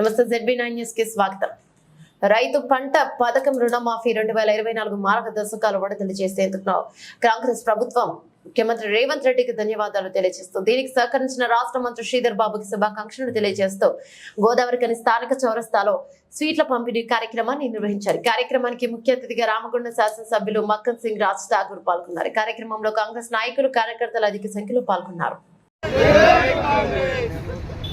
నమస్తే ZB nine న్యూస్కి స్వాగతం. రైతు పంట పథకం రుణమాఫీ రెండు వేల ఇరవై నాలుగు మార్గదర్శకాలు విడుదల చేసేందుకు కాంగ్రెస్ ప్రభుత్వం ముఖ్యమంత్రి రేవంత్ రెడ్డికి ధన్యవాదాలు తెలియజేస్తూ దీనికి సహకరించిన రాష్ట్ర మంత్రి శ్రీధర్ బాబుకి శుభాకాంక్షలు తెలియజేస్తూ గోదావరికని స్థానిక చౌరస్తాలో స్వీట్ల పంపిణీ కార్యక్రమాన్ని నిర్వహించారు. కార్యక్రమానికి ముఖ్య అతిథిగా రామగుండ శాసనసభ్యులు మక్కన్ సింగ్ రాజ్ ఠాకూర్ పాల్గొన్నారు. కార్యక్రమంలో కాంగ్రెస్ నాయకులు కార్యకర్తలు అధిక సంఖ్యలో పాల్గొన్నారు.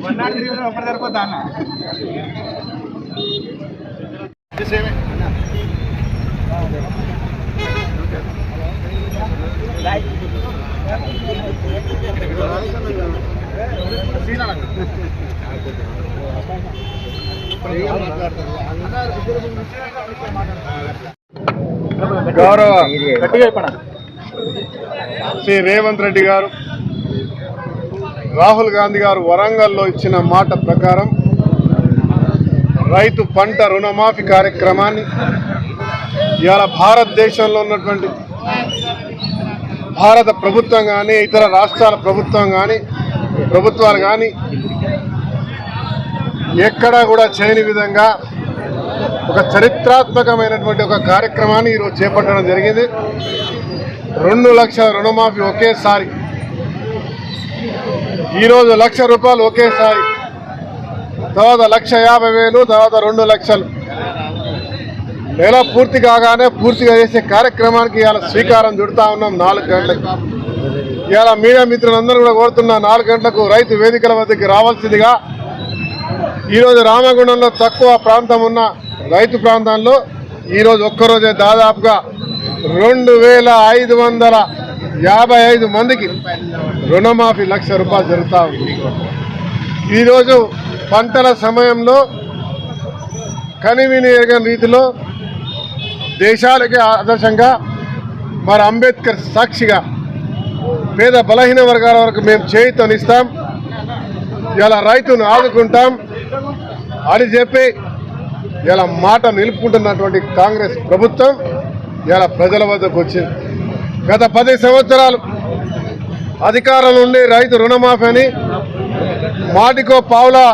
Benar, di గౌరవ శ్రీ రేవంత్ రెడ్డి గారు రాహుల్ గాంధీ గారు వరంగల్లో ఇచ్చిన మాట ప్రకారం రైతు పంట రుణమాఫీ కార్యక్రమాన్ని ఇవాళ భారతదేశంలో ఉన్నటువంటి భారత ప్రభుత్వం కానీ ఇతర రాష్ట్రాల ప్రభుత్వం కానీ ప్రభుత్వాలు కానీ ఎక్కడా కూడా చేయని విధంగా ఒక చరిత్రాత్మకమైనటువంటి ఒక కార్యక్రమాన్ని ఈరోజు చేపట్టడం జరిగింది. రెండు లక్షల రుణమాఫీ ఒకేసారి. ఈరోజు లక్ష రూపాయలు ఒకేసారి. తర్వాత లక్ష యాభై వేలు తర్వాత రెండు లక్షలు. నెల పూర్తి కాగానే పూర్తిగా చేసే కార్యక్రమానికి ఇవాళ స్వీకారం చుడతా ఉన్నాం నాలుగు గంటలకు. ఇవాళ మీడియా మిత్రులందరూ కూడా కోరుతున్న నాలుగు గంటలకు రైతు వేదికల వద్దకు రావాల్సిందిగా. ఈరోజు రామగుండంలో తక్కువ ప్రాంతం ఉన్న రైతు ప్రాంతాల్లో ఈరోజు ఒక్కరోజే దాదాపుగా రెండు వేల ఐదు వందల యాభై ఐదు మందికి రుణమాఫీ లక్ష రూపాయలు జరుగుతూ ఉంది. ఈరోజు పంటల సమయంలో కనివిని ఎరగని రీతిలో దేశాలకి ఆదర్శంగా మరి అంబేద్కర్ సాక్షిగా పేద బలహీన వర్గాల వరకు మేము చేయితోనిస్తాం. ఇలా రైతును ఆదుకుంటాం. అని చెప్పి ఇలా మాట నిలుపుకుంటున్నటువంటి కాంగ్రెస్ ప్రభుత్వం ఇలా ప్రజల వద్దకు వచ్చింది. గత పది సంవత్సరాలు అధికారం ఉండి రైతు రుణమాఫీ అని మాటికో పావులా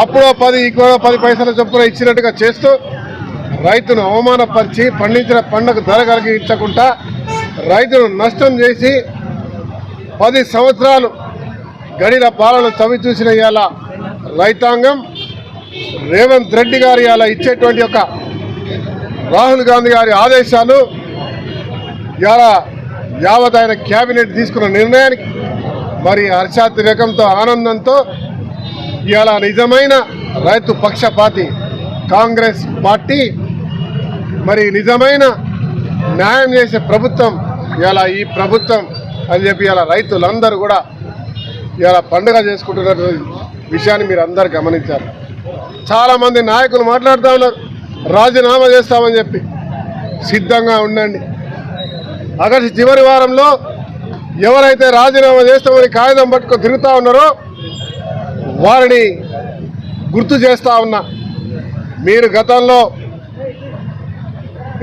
అప్పుడో పది ఇక్కడో పది పైసల చొప్పున ఇచ్చినట్టుగా చేస్తూ రైతును అవమానపరిచి పండించిన పంటకు ధర కలిగించకుండా రైతును నష్టం చేసి పది సంవత్సరాలు గడిన పాలన చవి చూసిన ఇవాళ రైతాంగం రేవంత్ రెడ్డి గారు ఇలా ఇచ్చేటువంటి యొక్క రాహుల్ గాంధీ గారి ఆదేశాలు ఇలా యావత్ ఆయన క్యాబినెట్ తీసుకున్న నిర్ణయానికి మరి హర్షాతిరేకంతో ఆనందంతో ఇవాళ నిజమైన రైతు పక్షపాతి కాంగ్రెస్ పార్టీ మరి నిజమైన న్యాయం చేసే ప్రభుత్వం ఇలా ఈ ప్రభుత్వం అని చెప్పి ఇలా రైతులందరూ కూడా ఇలా పండుగ చేసుకుంటున్నటువంటి విషయాన్ని మీరు అందరు గమనించారు చాలామంది నాయకులు మాట్లాడుతూ ఉన్నారు. రాజీనామా చేస్తామని చెప్పి. సిద్ధంగా ఉండండి. ఆగస్టు చివరి వారంలో ఎవరైతే రాజీనామా చేస్తామని కాగితం పట్టుకొని తిరుగుతూ ఉన్నారో వారిని గుర్తు చేస్తా ఉన్నా. మీరు గతంలో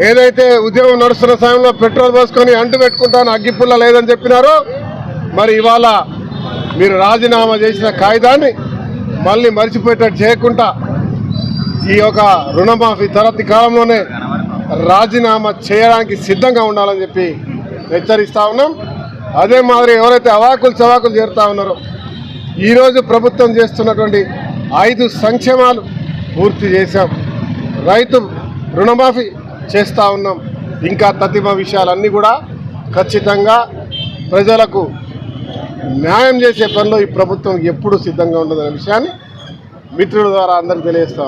ఏదైతే ఉద్యమం నడుస్తున్న సమయంలో పెట్రోల్ పోసుకొని అంటు పెట్టుకుంటాను అగ్గిపుల్ల లేదని చెప్పినారో మరి ఇవాళ మీరు రాజీనామా చేసిన కాగితాన్ని మళ్ళీ మర్చిపోయేటట్టు చేయకుండా ఈ యొక్క రుణమాఫీ తరగతి కాలంలోనే రాజీనామా చేయడానికి సిద్ధంగా ఉండాలని చెప్పి హెచ్చరిస్తా ఉన్నాం. అదే మాదిరి ఎవరైతే అవాకులు చవాకులు చేరుతా ఉన్నారో ఈరోజు ప్రభుత్వం చేస్తున్నటువంటి ఐదు సంక్షేమాలు పూర్తి చేశాం. రైతు రుణమాఫీ చేస్తూ ఉన్నాం. ఇంకా తదిమ విషయాలన్నీ కూడా ఖచ్చితంగా ప్రజలకు న్యాయం చేసే పనిలో ఈ ప్రభుత్వం ఎప్పుడు సిద్ధంగా ఉండదనే విషయాన్ని మిత్రుల ద్వారా అందరికి తెలియజేస్తా